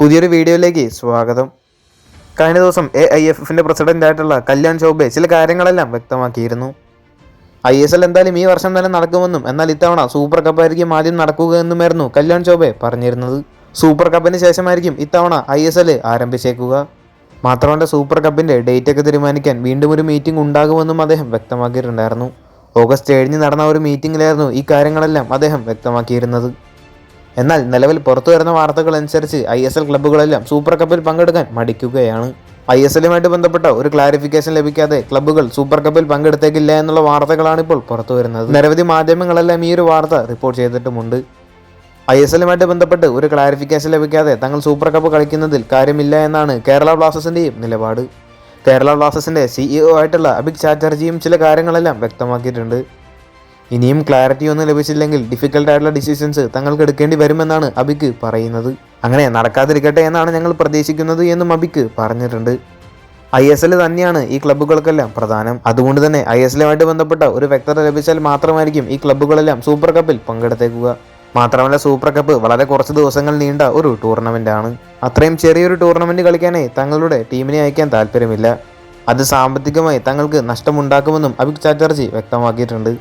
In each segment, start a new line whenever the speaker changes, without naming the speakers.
പുതിയൊരു വീഡിയോയിലേക്ക് സ്വാഗതം. കഴിഞ്ഞ ദിവസം എ ഐ എഫ് എഫിന്റെ പ്രസിഡന്റ് ആയിട്ടുള്ള കല്യാൺ ചൗബെ ചില കാര്യങ്ങളെല്ലാം വ്യക്തമാക്കിയിരുന്നു. ഐ എസ് എൽ എന്തായാലും ഈ വർഷം തന്നെ നടക്കുമെന്നും എന്നാൽ ഇത്തവണ സൂപ്പർ കപ്പായിരിക്കും ആദ്യം നടക്കുക എന്നുമായിരുന്നു കല്യാൺ ചൗബെ പറഞ്ഞിരുന്നത്. സൂപ്പർ കപ്പിന് ശേഷമായിരിക്കും ഇത്തവണ ഐ എസ് എൽ ആരംഭിച്ചേക്കുക. മാത്രമല്ല സൂപ്പർ കപ്പിന്റെ ഡേറ്റ് ഒക്കെ തീരുമാനിക്കാൻ വീണ്ടും ഒരു മീറ്റിംഗ് ഉണ്ടാകുമെന്നും അദ്ദേഹം വ്യക്തമാക്കിയിട്ടുണ്ടായിരുന്നു. ഓഗസ്റ്റ് ഏഴിന് നടന്ന ഒരു മീറ്റിംഗിലായിരുന്നു ഈ കാര്യങ്ങളെല്ലാം അദ്ദേഹം വ്യക്തമാക്കിയിരുന്നത്. എന്നാൽ നിലവിൽ പുറത്തു വരുന്ന വാർത്തകൾ അനുസരിച്ച് ഐ എസ് എൽ ക്ലബ്ബുകളെല്ലാം സൂപ്പർ കപ്പിൽ പങ്കെടുക്കാൻ മടിക്കുകയാണ്. ഐ എസ് എല്ലുമായിട്ട് ബന്ധപ്പെട്ട ഒരു ക്ലാരിഫിക്കേഷൻ ലഭിക്കാതെ ക്ലബ്ബുകൾ സൂപ്പർ കപ്പിൽ പങ്കെടുത്തേക്കില്ല എന്നുള്ള വാർത്തകളാണ് ഇപ്പോൾ പുറത്തു വരുന്നത്. നിരവധി മാധ്യമങ്ങളെല്ലാം ഈ ഒരു വാർത്ത റിപ്പോർട്ട് ചെയ്തിട്ടുമുണ്ട്. ഐ എസ് എല്ലുമായിട്ട് ബന്ധപ്പെട്ട് ഒരു ക്ലാരിഫിക്കേഷൻ ലഭിക്കാതെ തങ്ങൾ സൂപ്പർ കപ്പ് കളിക്കുന്നതിൽ കാര്യമില്ല എന്നാണ് കേരള ബ്ലാസ്റ്റേഴ്സിന്റെയും നിലപാട്. കേരള ബ്ലാസ്റ്റേഴ്സിന്റെ സിഇഒ ആയിട്ടുള്ള അഭിക് ചാറ്റർജിയും ചില കാര്യങ്ങളെല്ലാം വ്യക്തമാക്കിയിട്ടുണ്ട്. ഇനിയും ക്ലാരിറ്റി ഒന്നും ലഭിച്ചില്ലെങ്കിൽ ഡിഫിക്കൽട്ട് ആയിട്ടുള്ള ഡിസിഷൻസ് തങ്ങൾക്ക് എടുക്കേണ്ടി വരുമെന്നാണ് അബിക്ക് പറയുന്നത്. അങ്ങനെ നടക്കാതിരിക്കട്ടെ എന്നാണ് ഞങ്ങൾ പ്രതീക്ഷിക്കുന്നത് എന്നും അബിക്ക് പറഞ്ഞിട്ടുണ്ട്. ഐ എസ് എൽ തന്നെയാണ് ഈ ക്ലബ്ബുകൾക്കെല്ലാം പ്രധാനം. അതുകൊണ്ട് തന്നെ ഐ എസ് എല്ലുമായിട്ട് ബന്ധപ്പെട്ട ഒരു വ്യക്തത ലഭിച്ചാൽ മാത്രമായിരിക്കും ഈ ക്ലബ്ബുകളെല്ലാം സൂപ്പർ കപ്പിൽ പങ്കെടുത്തേക്കുക. മാത്രമല്ല സൂപ്പർ കപ്പ് വളരെ കുറച്ച് ദിവസങ്ങൾ നീണ്ട ഒരു ടൂർണമെന്റ് ആണ്. അത്രയും ചെറിയൊരു ടൂർണമെന്റ് കളിക്കാനേ തങ്ങളുടെ ടീമിനെ അയക്കാൻ താല്പര്യമില്ല. അത് സാമ്പത്തികമായി തങ്ങൾക്ക് നഷ്ടമുണ്ടാക്കുമെന്നും അഭിക് ചാറ്റർജി വ്യക്തമാക്കിയിട്ടുണ്ട്.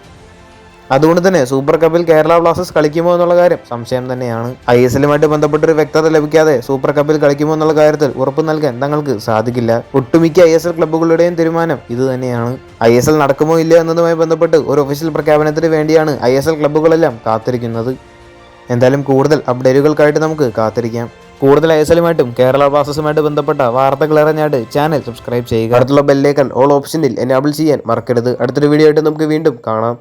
അതുകൊണ്ട് തന്നെ സൂപ്പർ കപ്പിൽ കേരള ബ്ലാസ്റ്റേഴ്സ് കളിക്കുമോ എന്നുള്ള കാര്യം സംശയം തന്നെയാണ്. ഐ എസ് എല്ലുമായിട്ട് ബന്ധപ്പെട്ടൊരു വ്യക്തത ലഭിക്കാതെ സൂപ്പർ കപ്പിൽ കളിക്കുമോ എന്നുള്ള കാര്യത്തിൽ ഉറപ്പ് നൽകാൻ തങ്ങൾക്ക് സാധിക്കില്ല. ഒട്ടുമിക്ക ഐ എസ് എൽ ക്ലബ്ബുകളുടെയും തീരുമാനം ഇത് തന്നെയാണ്. ഐ എസ് എൽ നടക്കുമോ ഇല്ലയോ എന്നതുമായി ബന്ധപ്പെട്ട് ഒരു ഒഫീഷ്യൽ പ്രഖ്യാപനത്തിന് വേണ്ടിയാണ് ഐ എസ് എൽ ക്ലബ്ബുകളെല്ലാം കാത്തിരിക്കുന്നത്. എന്തായാലും കൂടുതൽ അപ്ഡേറ്റുകൾക്കായിട്ട് നമുക്ക് കാത്തിരിക്കാം. കൂടുതൽ ഐ എസ് എല്ലുമായിട്ടും കേരള ബ്ലാസ്റ്റേഴ്സുമായിട്ട് ബന്ധപ്പെട്ട വാർത്തകൾ അറിഞ്ഞായിട്ട് ചാനൽ സബ്സ്ക്രൈബ് ചെയ്യുക. അടുത്തുള്ള ബെല്ലേക്കൽ ഓൾ ഓപ്ഷനിൽ എനാബിൾ ചെയ്യാൻ മറക്കരുത്. അടുത്തൊരു വീഡിയോ ആയിട്ട് നമുക്ക് വീണ്ടും കാണാം.